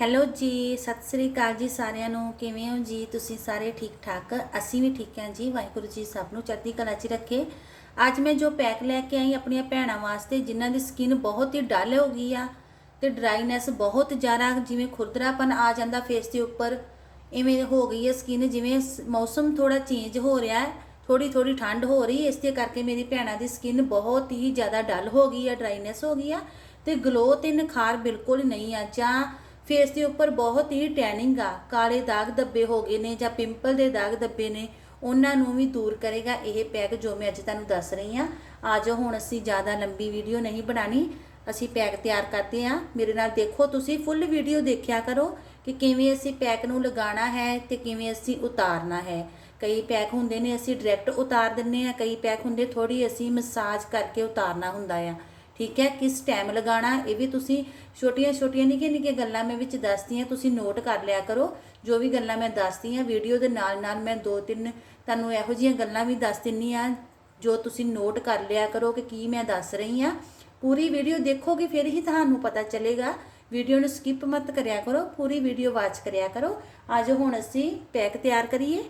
Hello ਜੀ, ਸਤਿ ਸ੍ਰੀ ਅਕਾਲ ਜੀ ਸਾਰਿਆਂ ਨੂੰ। ਕਿਵੇਂ ਹੋ ਜੀ? ਤੁਸੀਂ ਸਾਰੇ ਠੀਕ ਠਾਕ? ਅਸੀਂ ਵੀ ਠੀਕ ਹਾਂ ਜੀ। ਵਾਹਿਗੁਰੂ ਜੀ ਸਭ ਨੂੰ ਚੜ੍ਹਦੀ ਕਲਾ 'ਚ ਰੱਖੇ। ਅੱਜ ਮੈਂ ਜੋ ਪੈਕ ਲੈ ਕੇ ਆਈ ਆਪਣੀਆਂ ਭੈਣਾਂ ਵਾਸਤੇ, ਜਿਨ੍ਹਾਂ ਦੀ ਸਕਿਨ ਬਹੁਤ ਹੀ ਡਲ ਹੋ ਗਈ ਆ ਤੇ ਡਰਾਈਨੈਸ ਬਹੁਤ ਜ਼ਿਆਦਾ, ਜਿਵੇਂ ਖੁਰਦਰਾਪਨ ਆ ਜਾਂਦਾ ਫੇਸ ਦੇ ਉੱਪਰ, ਇਵੇਂ ਹੋ ਗਈ ਹੈ ਸਕਿਨ। ਜਿਵੇਂ ਸ- ਮੌਸਮ ਥੋੜਾ ਚੇਂਜ ਹੋ ਰਿਹਾ ਹੈ ਥੋੜੀ ਥੋੜੀ ਠੰਡ ਹੋ ਰਹੀ ਇਸ ਦੇ ਕਰਕੇ ਮੇਰੀ ਭੈਣਾਂ ਦੀ ਸਕਿਨ ਬਹੁਤ ਹੀ ਜ਼ਿਆਦਾ ਡਲ ਹੋ ਗਈ ਹੈ, ਡਰਾਈਨੈਸ ਹੋ ਗਈ ਆ ਤੇ ਗਲੋ ਤੇ ਨਿਖਾਰ ਬਿਲਕੁਲ ਨਹੀਂ ਆ। ਜਾਂ ਫੇਸ ਦੇ ਉੱਪਰ ਬਹੁਤ ਹੀ ਟੈਨਿੰਗ ਆ, ਕਾਲੇ ਦਾਗ ਦੱਬੇ ਹੋ ਗਏ ਨੇ ਜਾਂ ਪਿੰਪਲ ਦੇ ਦਾਗ ਦੱਬੇ ਨੇ, ਉਹਨਾਂ ਨੂੰ ਵੀ ਦੂਰ ਕਰੇਗਾ ਇਹ ਪੈਕ ਜੋ ਮੈਂ ਅੱਜ ਤੁਹਾਨੂੰ ਦੱਸ ਰਹੀ ਆ ਅੱਜ ਹੁਣ ਅਸੀਂ ਜ਼ਿਆਦਾ ਲੰਬੀ ਵੀਡੀਓ ਨਹੀਂ ਬਣਾਣੀ ਅਸੀਂ ਪੈਕ ਤਿਆਰ ਕਰਦੇ ਆ ਮੇਰੇ ਨਾਲ ਦੇਖੋ ਤੁਸੀਂ ਫੁੱਲ ਵੀਡੀਓ ਦੇਖਿਆ ਕਰੋ ਕਿ ਕਿਵੇਂ ਅਸੀਂ ਪੈਕ ਨੂੰ ਲਗਾਉਣਾ ਹੈ ਤੇ ਕਿਵੇਂ ਅਸੀਂ ਉਤਾਰਨਾ ਹੈ। ਕਈ ਪੈਕ ਹੁੰਦੇ ਨੇ, ਅਸੀਂ ਡਾਇਰੈਕਟ ਉਤਾਰ ਦਿੰਨੇ ਆ ਕਈ ਪੈਕ ਹੁੰਦੇ ਥੋੜੀ ਅਸੀਂ ਮਸਾਜ ਕਰਕੇ ਉਤਾਰਨਾ ਹੁੰਦਾ ਆ। ਠੀਕ ਹੈ, ਕਿਸ ਟਾਈਮ ਲਗਾਉਣਾ, ਇਹ ਵੀ ਤੁਸੀਂ ਛੋਟੀਆਂ ਛੋਟੀਆਂ ਨਿੱਕੀਆਂ ਨਿੱਕੀਆਂ ਗੱਲਾਂ ਮੈਂ ਵਿੱਚ ਦੱਸਦੀ ਹਾਂ, ਤੁਸੀਂ ਨੋਟ ਕਰ ਲਿਆ ਕਰੋ। ਜੋ ਵੀ ਗੱਲਾਂ ਮੈਂ ਦੱਸਦੀ ਹਾਂ ਵੀਡੀਓ ਦੇ ਨਾਲ ਨਾਲ ਮੈਂ ਦੋ ਤਿੰਨ ਤੁਹਾਨੂੰ ਇਹੋ ਜਿਹੀਆਂ ਗੱਲਾਂ ਵੀ ਦੱਸ ਦਿੰਨੀ ਆ ਜੋ ਤੁਸੀਂ ਨੋਟ ਕਰ ਲਿਆ ਕਰੋ ਕਿ ਕੀ ਮੈਂ ਦੱਸ ਰਹੀ ਹਾਂ। ਪੂਰੀ ਵੀਡੀਓ ਦੇਖੋਗੇ, ਫਿਰ ਹੀ ਤੁਹਾਨੂੰ ਪਤਾ ਚੱਲੇਗਾ। ਵੀਡੀਓ ਨੂੰ ਸਕਿਪ ਮਤ ਕਰਿਆ ਕਰੋ, ਪੂਰੀ ਵੀਡੀਓ ਵਾਚ ਕਰਿਆ ਕਰੋ। ਅੱਜ ਹੁਣ ਅਸੀਂ ਪੈਕ ਤਿਆਰ ਕਰੀਏ।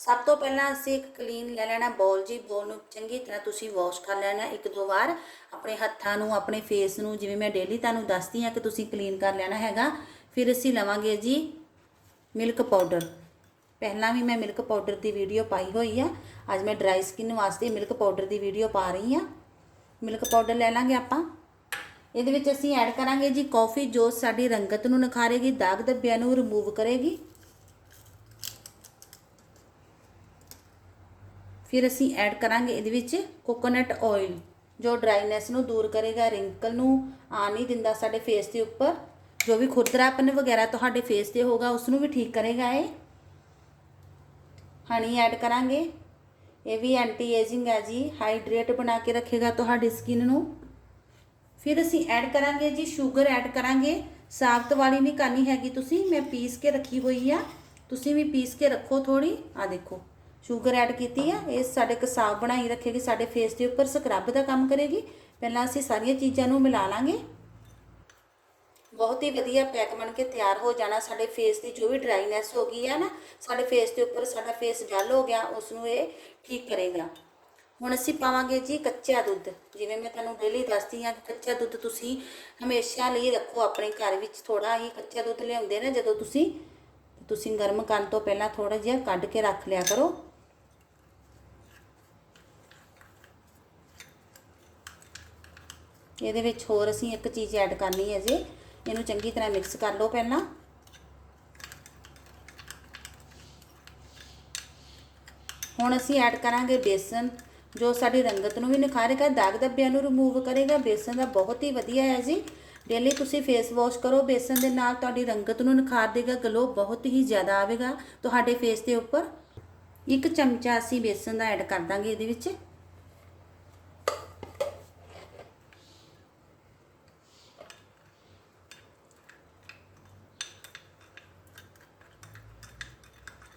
ਸਭ ਤੋਂ ਪਹਿਲਾਂ ਅਸੀਂ ਇੱਕ ਕਲੀਨ ਲੈ ਲੈਣਾ ਬੋਲ ਜੀ, ਬੋਲ ਨੂੰ ਚੰਗੀ ਤਰ੍ਹਾਂ ਤੁਸੀਂ ਵਾਸ਼ ਕਰ ਲੈਣਾ ਇੱਕ ਦੋ ਵਾਰ। ਆਪਣੇ ਹੱਥਾਂ ਨੂੰ, ਆਪਣੇ ਫੇਸ ਨੂੰ, ਜਿਵੇਂ ਮੈਂ ਡੇਲੀ ਤੁਹਾਨੂੰ ਦੱਸਦੀ ਹਾਂ ਕਿ ਤੁਸੀਂ ਕਲੀਨ ਕਰ ਲੈਣਾ ਹੈਗਾ। ਫਿਰ ਅਸੀਂ ਲਵਾਂਗੇ ਜੀ ਮਿਲਕ ਪਾਊਡਰ ਪਹਿਲਾਂ ਵੀ ਮੈਂ ਮਿਲਕ ਪਾਊਡਰ ਦੀ ਵੀਡੀਓ ਪਾਈ ਹੋਈ ਆ। ਅੱਜ ਮੈਂ ਡਰਾਈ ਸਕਿਨ ਵਾਸਤੇ ਮਿਲਕ ਪਾਊਡਰ ਦੀ ਵੀਡੀਓ ਪਾ ਰਹੀ ਆ ਮਿਲਕ ਪਾਊਡਰ ਲੈ ਲਾਂਗੇ ਆਪਾਂ। ਇਹਦੇ ਵਿੱਚ ਅਸੀਂ ਐਡ ਕਰਾਂਗੇ ਜੀ ਕਾਫੀ ਜੋ ਸਾਡੀ ਰੰਗਤ ਨੂੰ ਨਿਖਾਰੇਗੀ ਦਾਗ ਧੱਬਿਆਂ ਨੂੰ ਰਿਮੂਵ ਕਰੇਗੀ। ਫਿਰ ਅਸੀਂ ਐਡ ਕਰਾਂਗੇ ਇਹਦੇ ਵਿੱਚ ਕੋਕੋਨਟ ਆਇਲ ਜੋ ਡਰਾਈਨੈਸ ਨੂੰ ਦੂਰ ਕਰੇਗਾ ਰਿੰਕਲ ਨੂੰ ਆ ਨਹੀਂ ਦਿੰਦਾ ਸਾਡੇ ਫੇਸ ਦੇ ਉੱਪਰ, ਜੋ ਵੀ ਖੁਰਦਰਾਪਨ ਵਗੈਰਾ ਤੁਹਾਡੇ ਫੇਸ ਤੇ ਹੋਗਾ ਉਸ ਨੂੰ ਵੀ ਠੀਕ ਕਰੇਗਾ ਇਹ। ਹਨੀ ਐਡ ਕਰਾਂਗੇ। ਇਹ ਵੀ ਐਂਟੀ ਏਜਿੰਗ ਹੈ ਜੀ ਹਾਈਡਰੇਟ ਬਣਾ ਕੇ ਰੱਖੇਗਾ ਤੁਹਾਡੀ ਸਕਿਨ ਨੂੰ। ਫਿਰ ਅਸੀਂ ਐਡ ਕਰਾਂਗੇ ਜੀ ਸ਼ੂਗਰ ਐਡ ਕਰਾਂਗੇ। ਸਾਬਤ ਵਾਲੀ ਨਹੀਂ ਕਰਨੀ ਹੈਗੀ ਤੁਸੀਂ, ਮੈਂ ਪੀਸ ਕੇ ਰੱਖੀ ਹੋਈ ਆ। ਤੁਸੀਂ ਵੀ ਪੀਸ ਕੇ ਰੱਖੋ ਥੋੜੀ ਆ ਦੇਖੋ। ਸ਼ੂਗਰ ਐਡ ਕੀਤੀ ਆ, ਇਹ ਸਾਡੇ ਕਸਾਬ ਬਣਾਈ ਰੱਖੇਗੀ, ਸਾਡੇ ਫੇਸ ਦੇ ਉੱਪਰ ਸਕਰਬ ਦਾ ਕੰਮ ਕਰੇਗੀ। ਪਹਿਲਾਂ ਅਸੀਂ ਸਾਰੀਆਂ ਚੀਜ਼ਾਂ ਨੂੰ ਮਿਲਾ ਲਾਂਗੇ। ਬਹੁਤ ਹੀ ਵਧੀਆ ਪੈਕ ਬਣ ਕੇ ਤਿਆਰ ਹੋ ਜਾਣਾ, ਸਾਡੇ ਫੇਸ ਦੀ ਜੋ ਵੀ ਡਰਾਈਨੈਸ ਹੋ ਗਈ ਹੈ ਨਾ, ਸਾਡੇ ਫੇਸ ਦੇ ਉੱਪਰ ਸਾਡਾ ਫੇਸ ਜਲ ਹੋ ਗਿਆ ਉਸ ਨੂੰ ਇਹ ਠੀਕ ਕਰੇਗਾ। ਹੁਣ ਅਸੀਂ ਪਾਵਾਂਗੇ ਜੀ ਕੱਚਾ ਦੁੱਧ। ਜਿਵੇਂ ਮੈਂ ਤੁਹਾਨੂੰ ਡੇਲੀ ਦੱਸਦੀ ਹਾਂ ਕਿ ਕੱਚਾ ਦੁੱਧ ਤੁਸੀਂ ਹਮੇਸ਼ਾ ਲਈ ਰੱਖੋ, ਆਪਣੇ ਘਰ ਵਿੱਚ ਥੋੜਾ ਹੀ ਕੱਚਾ ਦੁੱਧ ਲਿਆਉਂਦੇ ਨੇ, ਜਦੋਂ ਤੁਸੀਂ ਤੁਸੀਂ ਗਰਮ ਕਰਨ ਤੋਂ ਪਹਿਲਾਂ ਥੋੜਾ ਜਿਹਾ ਕੱਢ ਕੇ ਰੱਖ ਲਿਆ ਕਰੋ। ਇਹਦੇ ਵਿੱਚ ਹੋਰ ਅਸੀਂ ਇੱਕ ਚੀਜ਼ ਐਡ ਕਰਨੀ ਹੈ ਜੀ। ਇਹਨੂੰ ਚੰਗੀ ਤਰ੍ਹਾਂ ਮਿਕਸ ਕਰ ਲਓ ਪਹਿਲਾਂ। ਹੁਣ ਅਸੀਂ ਐਡ ਕਰਾਂਗੇ ਬੇਸਨ, ਜੋ ਸਾਡੀ ਰੰਗਤ ਨੂੰ ਵੀ ਨਿਖਾਰੇਗਾ, ਦਾਗ ਧੱਬਿਆਂ ਨੂੰ ਰਿਮੂਵ ਕਰੇਗਾ। ਬੇਸਨ ਦਾ ਬਹੁਤ ਹੀ ਵਧੀਆ ਹੈ ਜੀ। ਡੇਲੀ ਤੁਸੀਂ ਫੇਸ ਵਾਸ਼ ਕਰੋ, ਬੇਸਨ ਦੇ ਨਾਲ ਤੁਹਾਡੀ ਰੰਗਤ ਨੂੰ ਨਿਖਾਰ ਦੇਗਾ ਗਲੋ ਬਹੁਤ ਹੀ ਜ਼ਿਆਦਾ ਆਵੇਗਾ। ਤੁਹਾਡੇ ਫੇਸ ਦੇ ਉੱਪਰ ਇੱਕ ਚਮਚਾ ਅਸੀਂ ਬੇਸਨ ਦਾ ਐਡ ਕਰ ਦਾਂਗੇ ਇਹਦੇ ਵਿੱਚ।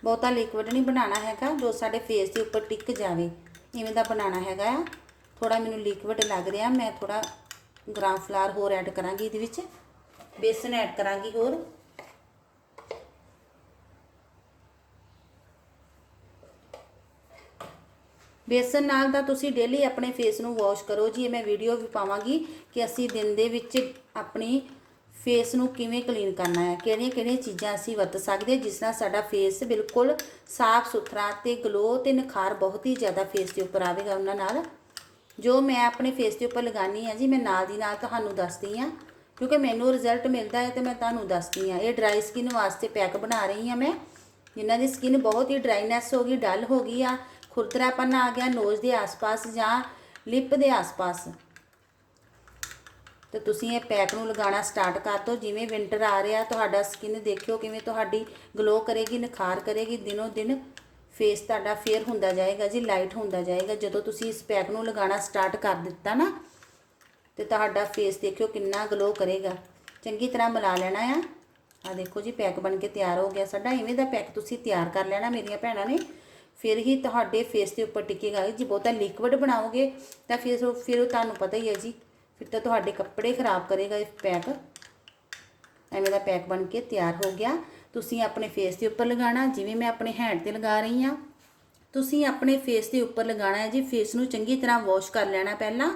ਬਹੁਤਾ ਲਿਕਵਿਡ ਨਹੀਂ ਬਣਾਉਣਾ ਹੈਗਾ, ਜੋ ਸਾਡੇ ਫੇਸ ਦੇ ਉੱਪਰ ਟਿਕ ਜਾਵੇ। ਇਵੇਂ ਦਾ ਬਣਾਉਣਾ ਹੈਗਾ ਆ। ਥੋੜਾ ਮੈਨੂੰ ਲਿਕਵਿਡ ਲੱਗ ਰਿਹਾ, ਮੈਂ ਥੋੜਾ ਗ੍ਰਾਮ ਫਲਾਰ ਹੋਰ ਐਡ ਕਰਾਂਗੀ ਇਹਦੇ ਵਿੱਚ। ਬੇਸਨ ਐਡ ਕਰਾਂਗੀ ਹੋਰ। ਬੇਸਨ ਨਾਲ ਤਾਂ ਤੁਸੀਂ ਡੇਲੀ ਆਪਣੇ ਫੇਸ ਨੂੰ ਵਾਸ਼ ਕਰੋ ਜੀ, ਇਹ ਮੈਂ ਵੀਡੀਓ ਵੀ ਪਾਵਾਂਗੀ ਕਿ ਅਸੀਂ ਦਿਨ ਦੇ ਵਿੱਚ ਆਪਣੀ ਫੇਸ ਨੂੰ ਕਿਵੇਂ ਕਲੀਨ ਕਰਨਾ ਹੈ, ਕਿਹੜੀਆਂ ਕਿਹੜੀਆਂ ਚੀਜ਼ਾਂ ਅਸੀਂ ਵਰਤ ਸਕਦੇ, ਜਿਸ ਨਾਲ ਸਾਡਾ ਫੇਸ ਬਿਲਕੁਲ ਸਾਫ਼ ਸੁਥਰਾ ਤੇ ਗਲੋ ਤੇ ਨਿਖਾਰ ਬਹੁਤ ਹੀ ਜ਼ਿਆਦਾ ਫੇਸ ਦੇ ਉੱਪਰ ਆਵੇਗਾ ਉਹਨਾਂ ਨਾਲ। ਜੋ ਮੈਂ ਆਪਣੇ ਫੇਸ ਦੇ ਉੱਪਰ ਲਗਾਨੀ ਆ ਜੀ, ਮੈਂ ਨਾਲ ਦੀ ਨਾਲ ਤੁਹਾਨੂੰ ਦੱਸਦੀ ਹਾਂ ਕਿਉਂਕਿ ਮੈਨੂੰ ਰਿਜ਼ਲਟ ਮਿਲਦਾ ਹੈ ਤੇ ਮੈਂ ਤੁਹਾਨੂੰ ਦੱਸਦੀ ਹਾਂ ਇਹ ਡਰਾਈ ਸਕਿਨ ਵਾਸਤੇ ਪੈਕ ਬਣਾ ਰਹੀ ਹਾਂ ਮੈਂ, ਜਿਨ੍ਹਾਂ ਦੀ ਸਕਿਨ ਬਹੁਤ ਹੀ ਡਰਾਈਨੈਸ ਹੋ ਗਈ ਡਲ ਹੋ ਗਈ ਆ, ਖੁਰਦਰਾਪਨ ਆ ਗਿਆ ਨੋਜ਼ ਦੇ ਆਸ-ਪਾਸ ਜਾਂ ਲਿਪ ਦੇ ਆਸ-ਪਾਸ। ਤੇ ਤੁਸੀਂ ਇਹ ਪੈਕ ਨੂੰ ਲਗਾਉਣਾ ਸਟਾਰਟ ਕਰ ਦਿਓ। ਜਿਵੇਂ ਵਿੰਟਰ ਆ ਰਿਹਾ, ਤੁਹਾਡਾ ਸਕਿਨ ਦੇਖਿਓ ਕਿਵੇਂ ਤੁਹਾਡੀ ਗਲੋ ਕਰੇਗੀ, ਨਿਖਾਰ ਕਰੇਗੀ, ਦਿਨੋ ਦਿਨ ਫੇਸ ਤੁਹਾਡਾ ਫੇਅਰ ਹੁੰਦਾ ਜਾਏਗਾ ਜੀ ਲਾਈਟ ਹੁੰਦਾ ਜਾਏਗਾ। ਜਦੋਂ ਤੁਸੀਂ ਇਸ ਪੈਕ ਨੂੰ ਲਗਾਉਣਾ ਸਟਾਰਟ ਕਰ ਦਿੱਤਾ ਨਾ, ਤੇ ਤੁਹਾਡਾ ਫੇਸ ਦੇਖਿਓ ਕਿੰਨਾ ਗਲੋ ਕਰੇਗਾ। ਚੰਗੀ ਤਰ੍ਹਾਂ ਮਿਲਾ ਲੈਣਾ ਆ। ਆ ਦੇਖੋ ਜੀ, ਪੈਕ ਬਣ ਕੇ ਤਿਆਰ ਹੋ ਗਿਆ ਸਾਡਾ। ਇਵੇਂ ਦਾ ਪੈਕ ਤੁਸੀਂ ਤਿਆਰ ਕਰ ਲੈਣਾ ਮੇਰੀਆਂ ਭੈਣਾਂ ਨੇ। ਫਿਰ ਹੀ ਤੁਹਾਡੇ ਫੇਸ ਦੇ ਉੱਪਰ ਟਿਕੇਗਾ। ਜੀ ਬਹੁਤਾ ਲਿਕਵਿਡ ਬਣਾਓਗੇ, ਤਾਂ ਫਿਰ ਉਹ ਫਿਰ ਤੁਹਾਨੂੰ ਪਤਾ ਹੀ ਹੈ ਜੀ। ਫਿਰ ਤਾਂ ਤੁਹਾਡੇ ਕੱਪੜੇ ਖਰਾਬ ਕਰੇਗਾ ਇਹ ਪੈਕ। ਐਵੇਂ ਦਾ ਪੈਕ ਬਣ ਕੇ ਤਿਆਰ ਹੋ ਗਿਆ। ਤੁਸੀਂ ਆਪਣੇ ਫੇਸ ਦੇ ਉੱਪਰ ਲਗਾਉਣਾ, ਜਿਵੇਂ ਮੈਂ ਆਪਣੇ ਹੈਂਡ ਤੇ ਲਗਾ ਰਹੀ ਹਾਂ। ਤੁਸੀਂ ਆਪਣੇ ਫੇਸ ਦੇ ਉੱਪਰ ਲਗਾਉਣਾ ਹੈ ਜੀ। ਫੇਸ ਨੂੰ ਚੰਗੀ ਤਰ੍ਹਾਂ ਵਾਸ਼ ਕਰ ਲੈਣਾ ਪਹਿਲਾਂ।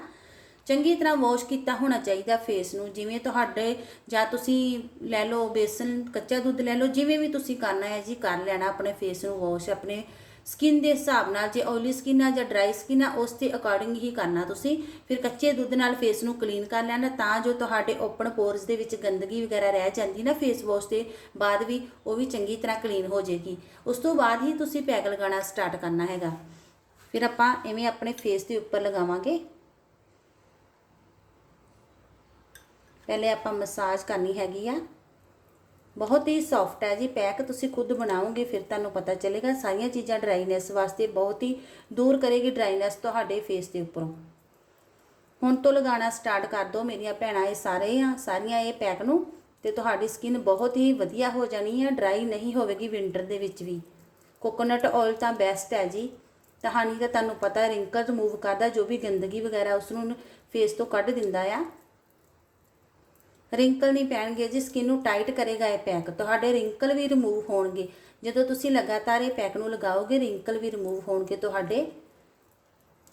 ਚੰਗੀ ਤਰ੍ਹਾਂ ਵਾਸ਼ ਕੀਤਾ ਹੋਣਾ ਚਾਹੀਦਾ ਫੇਸ ਨੂੰ। ਜਿਵੇਂ ਤੁਹਾਡੇ, ਜਾਂ ਤੁਸੀਂ ਲੈ ਲਓ ਬੇਸਨ, ਕੱਚਾ ਦੁੱਧ ਲੈ ਲਓ, ਜਿਵੇਂ ਵੀ ਤੁਸੀਂ ਕਰਨਾ ਹੈ ਜੀ, ਕਰ ਲੈਣਾ। ਆਪਣੇ ਫੇਸ ਨੂੰ ਵਾਸ਼ ਆਪਣੇ ਸਕਿਨ ਦੇ ਹਿਸਾਬ ਨਾਲ ਜੇ ਆਇਲੀ ਸਕਿਨ ਆ ਜਾਂ ਡਰਾਈ ਸਕਿਨ ਆ, ਉਸ ਦੇ ਅਕੋਰਡਿੰਗ ਹੀ ਕਰਨਾ ਤੁਸੀਂ। ਫਿਰ ਕੱਚੇ ਦੁੱਧ ਨਾਲ ਫੇਸ ਨੂੰ ਕਲੀਨ ਕਰ ਲੈਣਾ, ਤਾਂ ਜੋ ਤੁਹਾਡੇ ਓਪਨ ਪੋਰਸ ਦੇ ਵਿੱਚ ਗੰਦਗੀ ਵਗੈਰਾ ਰਹਿ ਜਾਂਦੀ ਨਾ ਫੇਸ ਵਾਸ਼ ਦੇ ਬਾਅਦ ਵੀ, ਉਹ ਵੀ ਚੰਗੀ ਤਰ੍ਹਾਂ ਕਲੀਨ ਹੋ ਜਾਏਗੀ। ਉਸ ਤੋਂ ਬਾਅਦ ਹੀ ਤੁਸੀਂ ਪੈਕ ਲਗਾਉਣਾ ਸਟਾਰਟ ਕਰਨਾ ਹੈਗਾ। ਫਿਰ ਆਪਾਂ ਐਵੇਂ ਆਪਣੇ ਫੇਸ ਦੇ ਉੱਪਰ ਲਗਾਵਾਂਗੇ। ਪਹਿਲੇ ਆਪਾਂ ਮਸਾਜ ਕਰਨੀ ਹੈਗੀ ਆ। ਬਹੁਤ ਹੀ ਸੌਫਟ ਹੈ ਜੀ ਪੈਕ ਤੁਸੀਂ ਖੁਦ ਬਣਾਓਗੇ ਫਿਰ ਤੁਹਾਨੂੰ ਪਤਾ ਚੱਲੇਗਾ। ਸਾਰੀਆਂ ਚੀਜ਼ਾਂ ਡਰਾਈਨੈਸ ਵਾਸਤੇ ਬਹੁਤ ਹੀ ਦੂਰ ਕਰੇਗੀ ਡਰਾਈਨੈਸ ਤੁਹਾਡੇ ਫੇਸ ਦੇ ਉੱਪਰੋਂ। ਹੁਣ ਤੋਂ ਲਗਾਉਣਾ ਸਟਾਰਟ ਕਰ ਦਿਓ ਮੇਰੀਆਂ ਭੈਣਾਂ, ਇਹ ਸਾਰੇ ਆ, ਸਾਰੀਆਂ ਇਹ ਪੈਕ ਨੂੰ ਤੇ ਤੁਹਾਡੀ ਸਕਿਨ ਬਹੁਤ ਹੀ ਵਧੀਆ ਹੋ ਜਾਣੀ ਹੈ ਡਰਾਈ ਨਹੀਂ ਹੋਵੇਗੀ ਵਿੰਟਰ ਦੇ ਵਿੱਚ ਵੀ। ਕੋਕੋਨਟ ਆਇਲ ਤਾਂ ਬੈਸਟ ਹੈ ਜੀ। ਕਹਾਣੀ ਤਾਂ ਤੁਹਾਨੂੰ ਪਤਾ ਰਿੰਕਲ ਰਿਮੂਵ ਕਰਦਾ, ਜੋ ਵੀ ਗੰਦਗੀ ਵਗੈਰਾ ਉਸ ਨੂੰ ਫੇਸ ਤੋਂ ਕੱਢ ਦਿੰਦਾ ਆ। ਰਿੰਕਲ ਨਹੀਂ ਪੈਣਗੇ, ਜੀ ਸਕਿਨ ਨੂੰ ਟਾਈਟ ਕਰੇਗਾ ਇਹ ਪੈਕ ਤੁਹਾਡੇ ਰਿੰਕਲ ਵੀ ਰਿਮੂਵ ਹੋਣਗੇ। ਜਦੋਂ ਤੁਸੀਂ ਲਗਾਤਾਰ ਇਹ ਪੈਕ ਨੂੰ ਲਗਾਓਗੇ, ਰਿੰਕਲ ਵੀ ਰਿਮੂਵ ਹੋਣਗੇ ਤੁਹਾਡੇ।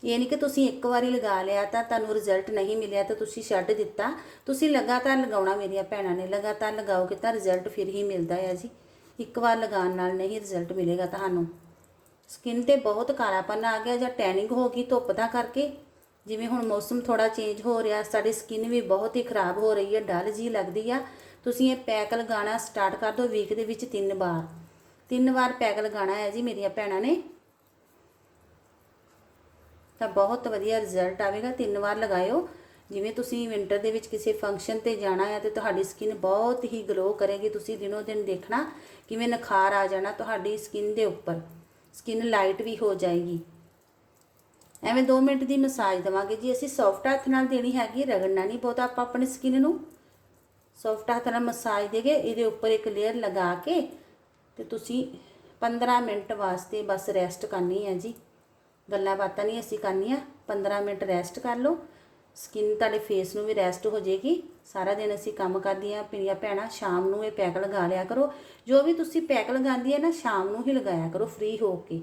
ਇਹ ਨਹੀਂ ਕਿ ਤੁਸੀਂ ਇੱਕ ਵਾਰੀ ਲਗਾ ਲਿਆ ਤਾਂ ਤੁਹਾਨੂੰ ਰਿਜ਼ਲਟ ਨਹੀਂ ਮਿਲਿਆ ਤਾਂ ਤੁਸੀਂ ਛੱਡ ਦਿੱਤਾ। ਤੁਸੀਂ ਲਗਾਤਾਰ ਲਗਾਉਣਾ ਮੇਰੀਆਂ ਭੈਣਾਂ ਨੇ, ਲਗਾਤਾਰ ਲਗਾਓਗੇ ਤਾਂ ਰਿਜ਼ਲਟ ਫਿਰ ਹੀ ਮਿਲਦਾ ਹੈ ਜੀ। ਇੱਕ ਵਾਰ ਲਗਾਉਣ ਨਾਲ ਨਹੀਂ ਰਿਜ਼ਲਟ ਮਿਲੇਗਾ ਤੁਹਾਨੂੰ। ਸਕਿਨ ਤੇ ਬਹੁਤ ਕਾਲਾਪਨ ਆ ਗਿਆ ਜਾਂ ਟੈਨਿੰਗ ਹੋ ਗਈ ਧੁੱਪ ਦਾ ਕਰਕੇ। ਜਿਵੇਂ ਹੁਣ ਮੌਸਮ ਥੋੜਾ ਚੇਂਜ ਹੋ ਰਿਹਾ, ਸਾਡੀ ਸਕਿਨ ਵੀ ਬਹੁਤ ਹੀ ਖਰਾਬ ਹੋ ਰਹੀ ਹੈ, ਡਲ ਜੀ ਲੱਗਦੀ ਆ। ਤੁਸੀਂ ਇਹ ਪੈਕ ਲਗਾਉਣਾ ਸਟਾਰਟ ਕਰ ਦਿਓ ਵੀਕ ਦੇ ਵਿੱਚ ਤਿੰਨ ਵਾਰ। ਤਿੰਨ ਵਾਰ ਪੈਕ ਲਗਾਉਣਾ ਹੈ ਜੀ ਮੇਰੀਆਂ ਭੈਣਾਂ ਨੇ। ਤਾਂ ਬਹੁਤ ਵਧੀਆ ਰਿਜ਼ਲਟ ਆਵੇਗਾ, ਤਿੰਨ ਵਾਰ ਲਗਾਇਓ। ਜਿਵੇਂ ਤੁਸੀਂ ਵਿੰਟਰ ਦੇ ਵਿੱਚ ਕਿਸੇ ਫੰਕਸ਼ਨ ਤੇ ਜਾਣਾ ਹੈ ਤੇ ਤੁਹਾਡੀ ਸਕਿਨ ਬਹੁਤ ਹੀ ਗਲੋ ਕਰੇਗੀ, ਤੁਸੀਂ ਦਿਨੋ ਦਿਨ ਦੇਖਣਾ ਕਿਵੇਂ ਨਿਖਾਰ ਆ ਜਾਣਾ ਤੁਹਾਡੀ ਸਕਿਨ ਦੇ ਉੱਪਰ। ਸਕਿਨ ਲਾਈਟ ਵੀ ਹੋ ਜਾਏਗੀ। ਐਵੇਂ 2 ਮਿੰਟ ਦੀ ਮਸਾਜ ਦਵਾਂਗੇ ਜੀ। ਅਸੀਂ ਸੌਫਟ ਹੱਥ ਨਾਲ ਦੇਣੀ ਹੈਗੀ, ਰਗੜਨਾ ਨਹੀਂ ਬਹੁਤਾ। ਆਪਾਂ ਆਪਣੀ ਸਕਿਨ ਨੂੰ ਸੌਫਟ ਹੱਥ ਨਾਲ ਮਸਾਜ ਦੇ ਕੇ ਇਹਦੇ ਉੱਪਰ ਇੱਕ ਲੇਅਰ ਲਗਾ ਕੇ ਤੇ ਤੁਸੀਂ 15 ਮਿੰਟ ਵਾਸਤੇ ਬਸ ਰੈਸਟ ਕਰਨੀ ਹੈ ਜੀ। ਗੱਲਾਂ ਬਾਤਾਂ ਨਹੀਂ ਅਸੀਂ ਕਰਨੀਆਂ। 15 ਮਿੰਟ ਰੈਸਟ ਕਰ ਲਓ। ਸਕਿਨ ਤੁਹਾਡੇ ਫੇਸ ਨੂੰ ਵੀ ਰੈਸਟ ਹੋ ਜਾਏਗੀ। ਸਾਰਾ ਦਿਨ ਅਸੀਂ ਕੰਮ ਕਰਦੀਆਂ ਪੀੜੀਆਂ ਭੈਣਾਂ, ਸ਼ਾਮ ਨੂੰ ਇਹ ਪੈਕ ਲਗਾ ਲਿਆ ਕਰੋ। ਜੋ ਵੀ ਤੁਸੀਂ ਪੈਕ ਲਗਾਉਂਦੀ ਹੈ ਨਾ, ਸ਼ਾਮ ਨੂੰ ਹੀ ਲਗਾਇਆ ਕਰੋ ਫ੍ਰੀ ਹੋ ਕੇ।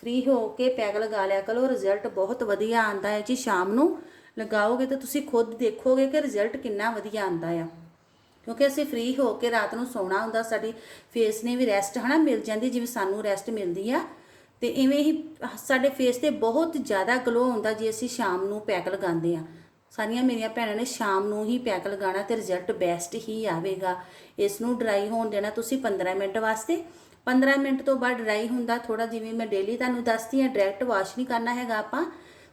ਫ੍ਰੀ ਹੋ ਕੇ ਪੈਕ ਲਗਾ ਲਿਆ ਕਰੋ ਰਿਜ਼ਲਟ ਬਹੁਤ ਵਧੀਆ ਆਂਦਾ ਹੈ। ਜੀ, ਸ਼ਾਮ ਨੂੰ ਲਗਾਓਗੇ ਤਾਂ ਤੁਸੀਂ ਖੁਦ ਦੇਖੋਗੇ ਕਿ ਰਿਜ਼ਲਟ ਕਿੰਨਾ ਵਧੀਆ ਆਂਦਾ ਆ। ਕਿਉਂਕਿ ਅਸੀਂ ਫ੍ਰੀ ਹੋ ਕੇ ਰਾਤ ਨੂੰ ਸੌਣਾ ਹੁੰਦਾ, ਸਾਡੀ ਫੇਸ ਨੇ ਵੀ ਰੈਸਟ ਹਨਾ ਮਿਲ ਜਾਂਦੀ, ਜਿਵੇਂ ਸਾਨੂੰ ਰੈਸਟ ਮਿਲਦੀ ਆ। ਤੇ ਇਵੇਂ ਹੀ ਸਾਡੇ ਫੇਸ ਤੇ ਬਹੁਤ ਜ਼ਿਆਦਾ ਗਲੋ ਆਉਂਦਾ ਜੇ ਅਸੀਂ ਸ਼ਾਮ ਨੂੰ ਪੈਕ ਲਗਾਉਂਦੇ ਆ। ਸਾਰੀਆਂ ਮੇਰੀਆਂ ਭੈਣਾਂ ਨੇ ਸ਼ਾਮ ਨੂੰ ਹੀ ਪੈਕ ਲਗਾਉਣਾ ਤੇ ਰਿਜ਼ਲਟ ਬੈਸਟ ਹੀ ਆਵੇਗਾ। ਇਸ ਨੂੰ ਡਰਾਈ ਹੋਣ ਦੇਣਾ ਤੁਸੀਂ 15 ਮਿੰਟ ਵਾਸਤੇ। 15 ਮਿੰਟ ਤੋਂ ਬਾਅਦ ਡਰਾਈ ਹੁੰਦਾ ਥੋੜਾ ਜਿਵੇਂ ਮੈਂ ਡੇਲੀ ਤੁਹਾਨੂੰ ਦੱਸਦੀ ਹਾਂ ਡਾਇਰੈਕਟ ਵਾਸ਼ ਨਹੀਂ ਕਰਨਾ ਹੈਗਾ ਆਪਾਂ।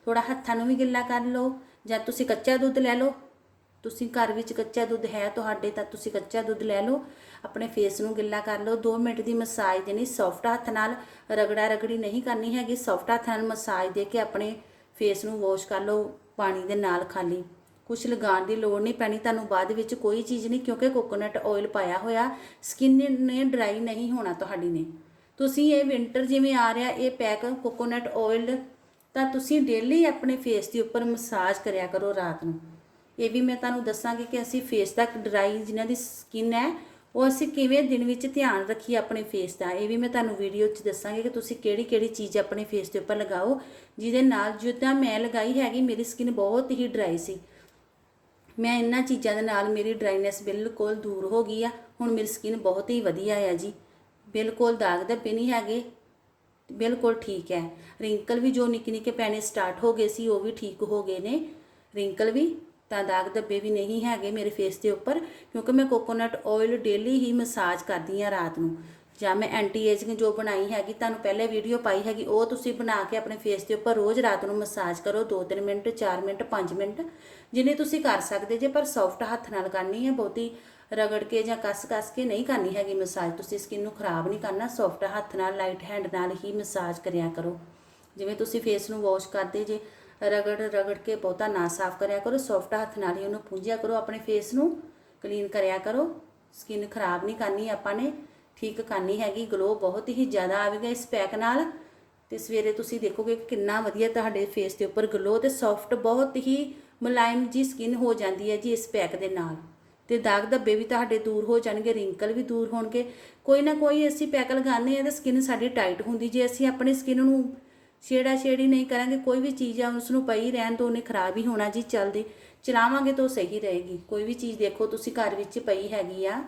ਥੋੜਾ ਹੱਥਾਂ ਨੂੰ ਵੀ ਗਿੱਲਾ ਕਰ ਲਓ, ਜਾਂ ਤੁਸੀਂ ਕੱਚਾ ਦੁੱਧ ਲੈ ਲਓ। ਤੁਸੀਂ ਘਰ ਵਿੱਚ ਕੱਚਾ ਦੁੱਧ ਹੈ ਤੁਹਾਡੇ, ਤਾਂ ਤੁਸੀਂ ਕੱਚਾ ਦੁੱਧ ਲੈ ਲਓ। ਆਪਣੇ ਫੇਸ ਨੂੰ ਗਿੱਲਾ ਕਰ ਲਓ। 2 ਮਿੰਟ ਦੀ ਮਸਾਜ ਦੇਣੀ ਸੌਫਟ ਹੱਥ ਨਾਲ। ਰਗੜਾ ਰਗੜੀ ਨਹੀਂ ਕਰਨੀ ਹੈਗੀ। ਸੌਫਟ ਹੱਥ ਨਾਲ ਮਸਾਜ ਦੇ ਕੇ ਆਪਣੇ ਫੇਸ ਨੂੰ ਵਾਸ਼ ਕਰ ਲਓ, ਪਾਣੀ ਦੇ ਨਾਲ ਖਾਲੀ। ਕੁਝ ਲਗਾਉਣ ਦੀ ਲੋੜ ਨਹੀਂ ਪੈਣੀ, ਤੁਹਾਨੂੰ ਬਾਅਦ ਵਿੱਚ ਕੋਈ ਚੀਜ਼ ਨਹੀਂ, ਕਿਉਂਕਿ ਕੋਕੋਨਟ ਆਇਲ ਪਾਇਆ ਹੋਇਆ ਸਕਿਨ ਨੇ ਡਰਾਈ ਨਹੀਂ ਹੋਣਾ ਤੁਹਾਡੀ ਨੇ। ਤੁਸੀਂ ਇਹ ਵਿੰਟਰ ਜਿਵੇਂ ਆ ਰਿਹਾ, ਇਹ ਪੈਕ ਕੋਕੋਨਟ ਆਇਲ ਤਾਂ ਤੁਸੀਂ ਡੇਲੀ ਆਪਣੇ ਫੇਸ ਦੇ ਉੱਪਰ ਮਸਾਜ ਕਰਿਆ ਕਰੋ ਰਾਤ ਨੂੰ। ਇਹ ਵੀ ਮੈਂ ਤੁਹਾਨੂੰ ਦੱਸਾਂਗੀ ਕਿ ਅਸੀਂ ਫੇਸ ਦਾ ਡਰਾਈ ਜਿਨ੍ਹਾਂ ਦੀ ਸਕਿਨ ਹੈ, ਉਹ ਅਸੀਂ ਕਿਵੇਂ ਦਿਨ ਵਿੱਚ ਧਿਆਨ ਰੱਖੀਏ ਆਪਣੇ ਫੇਸ ਦਾ। ਇਹ ਵੀ ਮੈਂ ਤੁਹਾਨੂੰ ਵੀਡੀਓ 'ਚ ਦੱਸਾਂਗੀ ਕਿ ਤੁਸੀਂ ਕਿਹੜੀ ਕਿਹੜੀ ਚੀਜ਼ ਆਪਣੇ ਫੇਸ ਦੇ ਉੱਪਰ ਲਗਾਓ, ਜਿਹਦੇ ਨਾਲ ਜਿੱਦਾਂ ਮੈਂ ਲਗਾਈ ਹੈਗੀ, ਮੇਰੀ ਸਕਿਨ ਬਹੁਤ ਹੀ ਡਰਾਈ ਸੀ। ਮੈਂ ਇਹਨਾਂ ਚੀਜ਼ਾਂ ਦੇ ਨਾਲ ਮੇਰੀ ਡਰਾਈਨੈਸ ਬਿਲਕੁਲ ਦੂਰ ਹੋ ਗਈ ਆ। ਹੁਣ ਮੇਰੀ ਸਕਿਨ ਬਹੁਤ ਹੀ ਵਧੀਆ ਆ ਜੀ। ਬਿਲਕੁਲ ਦਾਗ ਧੱਬੇ ਨਹੀਂ ਹੈਗੇ। ਬਿਲਕੁਲ ਠੀਕ ਹੈ। ਰਿੰਕਲ ਵੀ ਜੋ ਨਿੱਕੇ ਨਿੱਕੇ ਪੈਣੇ ਸਟਾਰਟ ਹੋ ਗਏ ਸੀ, ਉਹ ਵੀ ਠੀਕ ਹੋ ਗਏ ਨੇ। ਰਿੰਕਲ ਵੀ ਤਾਂ ਦਾਗ ਧੱਬੇ ਵੀ ਨਹੀਂ ਹੈਗੇ ਮੇਰੇ ਫੇਸ ਦੇ ਉੱਪਰ, ਕਿਉਂਕਿ ਮੈਂ ਕੋਕੋਨਟ ਆਇਲ ਡੇਲੀ ਹੀ ਮਸਾਜ ਕਰਦੀ ਆ ਰਾਤ ਨੂੰ। ਜਾਂ ਮੈਂ ਐਂਟੀ ਏਜਿੰਗ ਜੋ ਬਣਾਈ ਹੈਗੀ, ਤੁਹਾਨੂੰ ਪਹਿਲੇ ਵੀਡੀਓ ਪਾਈ ਹੈਗੀ, ਉਹ ਤੁਸੀਂ ਬਣਾ ਕੇ ਆਪਣੇ ਫੇਸ ਦੇ ਉੱਪਰ ਰੋਜ਼ ਰਾਤ ਨੂੰ ਮਸਾਜ ਕਰੋ 2-3 ਮਿੰਟ 4 ਮਿੰਟ 5 ਮਿੰਟ, ਜਿੰਨੇ ਤੁਸੀਂ ਕਰ ਸਕਦੇ ਜੇ, ਪਰ ਸੌਫਟ ਹੱਥ ਨਾਲ ਕਰਨੀ ਹੈ, ਬਹੁਤੀ ਰਗੜ ਕੇ ਜਾਂ ਕੱਸ-ਕੱਸ ਕੇ ਨਹੀਂ ਕਰਨੀ ਹੈਗੀ ਮਸਾਜ ਤੁਸੀਂ ਸਕਿਨ ਨੂੰ ਖਰਾਬ ਨਹੀਂ ਕਰਨਾ ਸੌਫਟ ਹੱਥ ਨਾਲ ਲਾਈਟ ਹੈਂਡ ਨਾਲ ਹੀ ਮਸਾਜ ਕਰਿਆ ਕਰੋ। ਜਿਵੇਂ ਤੁਸੀਂ ਫੇਸ ਨੂੰ ਵਾਸ਼ ਕਰਦੇ ਜੇ, ਰਗੜ ਰਗੜ ਕੇ ਬਹੁਤਾ ਨਾ ਸਾਫ਼ ਕਰਿਆ ਕਰੋ ਸੌਫਟ ਹੱਥ ਨਾਲ ਹੀ ਉਹਨੂੰ ਪੂੰਝਿਆ ਕਰੋ, ਆਪਣੇ ਫੇਸ ਨੂੰ ਕਲੀਨ ਕਰਿਆ ਕਰੋ ਸਕਿਨ ਖਰਾਬ ਨਹੀਂ ਕਰਨੀ ਆਪਾਂ ਨੇ। ਠੀਕ ਕਰਨੀ ਹੈਗੀ ਗਲੋ ਬਹੁਤ ਹੀ ਜ਼ਿਆਦਾ ਆਵੇਗਾ ਇਸ ਪੈਕ ਨਾਲ। ਤੇ ਸਵੇਰੇ ਤੁਸੀਂ ਦੇਖੋਗੇ ਕਿ ਕਿੰਨਾ ਵਧੀਆ ਤੁਹਾਡੇ ਫੇਸ ਦੇ ਉੱਪਰ ਗਲੋ ਤੇ ਸੌਫਟ ਬਹੁਤ ਹੀ ਮੁਲਾਇਮ ਜੀ ਸਕਿਨ ਹੋ ਜਾਂਦੀ ਹੈ ਜੀ ਇਸ ਪੈਕ ਦੇ ਨਾਲ। ਤੇ ਦਾਗ ਧੱਬੇ ਵੀ ਤੁਹਾਡੇ ਦੂਰ ਹੋ ਜਾਣਗੇ ਰਿੰਕਲ ਵੀ ਦੂਰ ਹੋਣਗੇ। ਕੋਈ ਨਾ ਕੋਈ ਅਸੀਂ ਪੈਕ ਲਗਾਉਂਦੇ ਆ ਤਾਂ ਸਕਿਨ ਸਾਡੀ ਟਾਈਟ ਹੁੰਦੀ ਜੇ ਅਸੀਂ ਆਪਣੀ ਸਕਿਨ ਨੂੰ ਛੇੜਾ ਛੇੜੀ ਨਹੀਂ ਕਰਾਂਗੇ, ਕੋਈ ਵੀ ਚੀਜ਼ ਆ ਉਸ ਨੂੰ ਪਈ ਰਹਿਣ ਤੋਂ ਉਹਨੇ ਖਰਾਬ ਹੀ ਹੋਣਾ ਜੀ ਚੱਲਦੀ। ਚਲਾਵਾਂਗੇ ਤਾਂ ਉਹ ਸਹੀ ਰਹੇਗੀ। ਕੋਈ ਵੀ ਚੀਜ਼ ਦੇਖੋ, ਤੁਸੀਂ ਘਰ ਵਿੱਚ ਪਈ ਹੈਗੀ ਆ।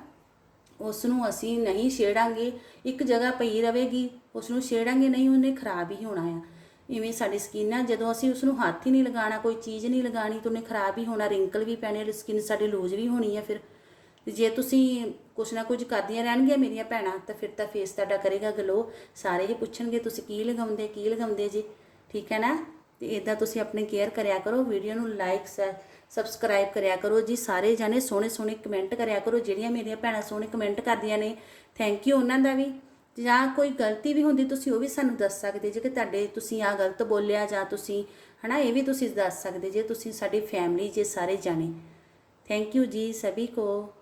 ਉਸ ਨੂੰ ਅਸੀਂ ਨਹੀਂ ਛੇੜਾਂਗੇ, ਇੱਕ ਜਗ੍ਹਾ ਪਈ ਰਵੇਗੀ ਉਸ ਨੂੰ ਛੇੜਾਂਗੇ ਨਹੀਂ, ਉਹਨੇ ਖਰਾਬ ਹੀ ਹੋਣਾ ਆ। ਇਵੇਂ ਸਾਡੀ ਸਕਿਨ ਆ, ਜਦੋਂ ਅਸੀਂ ਉਸ ਨੂੰ ਹੱਥ ਹੀ ਨਹੀਂ ਲਗਾਉਣਾ, ਕੋਈ ਚੀਜ਼ ਨਹੀਂ ਲਗਾਣੀ ਤਾਂ ਉਹਨੇ ਖਰਾਬ ਹੀ ਹੋਣਾ ਰਿੰਕਲ ਵੀ ਪੈਣੇ ਸਕਿਨ ਸਾਡੀ ਲੂਜ਼ ਵੀ ਹੋਣੀ ਆ ਫਿਰ। ਜੇ ਤੁਸੀਂ ਕੁਛ ਨਾ ਕੁਝ ਕਰਦੀਆਂ ਰਹਿਣਗੀਆਂ ਮੇਰੀਆਂ ਭੈਣਾਂ, ਤਾਂ ਫਿਰ ਤਾਂ ਫੇਸ ਤੁਹਾਡਾ ਕਰੇਗਾ ਗਲੋ ਸਾਰੇ ਹੀ ਪੁੱਛਣਗੇ, ਤੁਸੀਂ ਕੀ ਲਗਾਉਂਦੇ ਕੀ ਲਗਾਉਂਦੇ ਜੀ? ਠੀਕ ਹੈ ਨਾ? ਤੇ ਇਦਾਂ ਤੁਸੀਂ ਆਪਣੇ ਕੇਅਰ ਕਰਿਆ ਕਰੋ ਵੀਡੀਓ ਨੂੰ ਲਾਈਕ ਸਬਸਕ੍ਰਾਈਬ ਕਰਿਆ ਕਰੋ ਜੀ, ਸਾਰੇ ਜਾਣੇ ਸੋਹਣੇ ਸੋਹਣੇ ਕਮੈਂਟ ਕਰਿਆ ਕਰੋ, ਜਿਹੜੀਆਂ ਮੇਰੀਆਂ ਭੈਣਾਂ ਸੋਹਣੇ ਕਮੈਂਟ ਕਰਦੀਆਂ ਨੇ ਥੈਂਕ ਯੂ ਉਹਨਾਂ ਦਾ ਵੀ। ਜਾਂ ਕੋਈ ਗਲਤੀ ਵੀ ਹੁੰਦੀ ਤੁਸੀਂ ਉਹ ਵੀ ਸਾਨੂੰ ਦੱਸ ਸਕਦੇ ਜੇ ਕਿ ਤੁਹਾਡੇ ਤੁਸੀਂ ਆ ਗਲਤ ਬੋਲਿਆ ਜਾਂ ਤੁਸੀਂ, ਹਨਾ, ਇਹ ਵੀ ਤੁਸੀਂ ਦੱਸ ਸਕਦੇ ਜੇ ਤੁਸੀਂ ਸਾਡੀ ਫੈਮਿਲੀ ਜੇ ਸਾਰੇ ਜਾਣੇ। ਥੈਂਕ ਯੂ ਜੀ, ਸਭੀ ਕੋ।